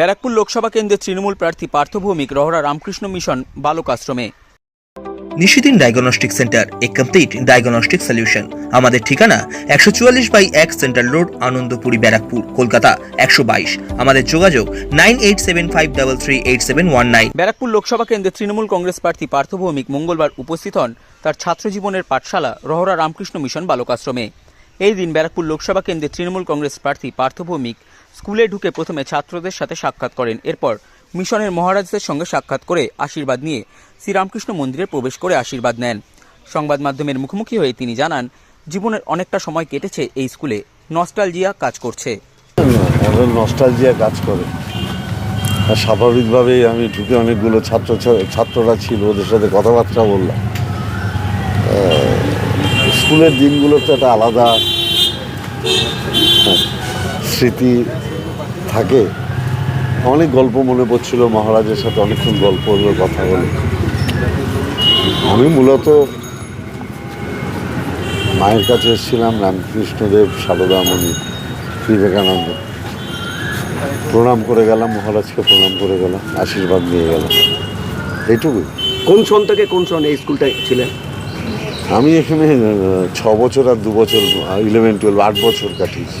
ব্যারাকপুর লোকসভা কেন্দ্রের তৃণমূল প্রার্থী পার্থ ভৌমিক রহরা রামকৃষ্ণ মিশন বালক আশ্রমে Nishidin diagnostic centre a complete diagnostic solution. আমাদের ঠিকানা একশো চুয়াল্লিশ বাই এক সেন্ট্রাল রোড আনন্দপুরি ব্যারাকপুর কলকাতা একশো বাইশ। আমাদের যোগাযোগ nine eight seven five double three eight seven one nine. Barrackpore Lok Sabha কেন্দ্রে তৃণমূল কংগ্রেস প্রার্থী পার্থ ভৌমিক মঙ্গলবার উপস্থিত হন তার ছাত্র জীবনের পাঠশালা রহরা রামকৃষ্ণ মিশন বালক আশ্রমে এই দিন ব্যারাকপুর লোকসভা কেন্দ্রে তৃণমূল কংগ্রেস প্রার্থী পার্থ ভৌমিক স্কুলে ঢুকে প্রথমে ছাত্রদের সাথে সাক্ষাৎ করেন। এরপর মিশনের মহারাজদের সঙ্গে সাক্ষাৎ করে আশীর্বাদ নিয়ে শ্রীরামকৃষ্ণ মন্দিরে প্রবেশ করে আশীর্বাদ নেন। সংবাদ মাধ্যমের মুখোমুখি হয়ে তিনি জানান, জীবনের অনেকটা সময় কেটেছে এই স্কুলে। নস্টালজিয়া কাজ করছে। নস্টালজিয়া কাজ করে। স্বাভাবিকভাবেই আমি ঢুকে অনেকগুলো ছাত্র ছাত্ররা ছিল, ওদের সাথে কথাবার্তা বললাম। স্কুলের দিনগুলো তো একটা আলাদা। স্মৃতি থাকে। অনেক গল্প মনে পড়ছিল মহারাজের সাথে অনেকক্ষণ গল্প হলো কথা হলো। আমি মূলত মায়ের কাছে এসেছিলাম রামকৃষ্ণদেব সারদামণি বিবেকানন্দ। প্রণাম করে গেলাম মহারাজকে প্রণাম করে গেলাম আশীর্বাদ নিয়ে গেলাম। এইটুকুই। কোন সন থেকে কোন সন এই স্কুলটা ছিলেন? আমি এখানে ছ বছর আর দু বছর ইলেভেন টুয়েলভ আট বছর কাটিয়েছি।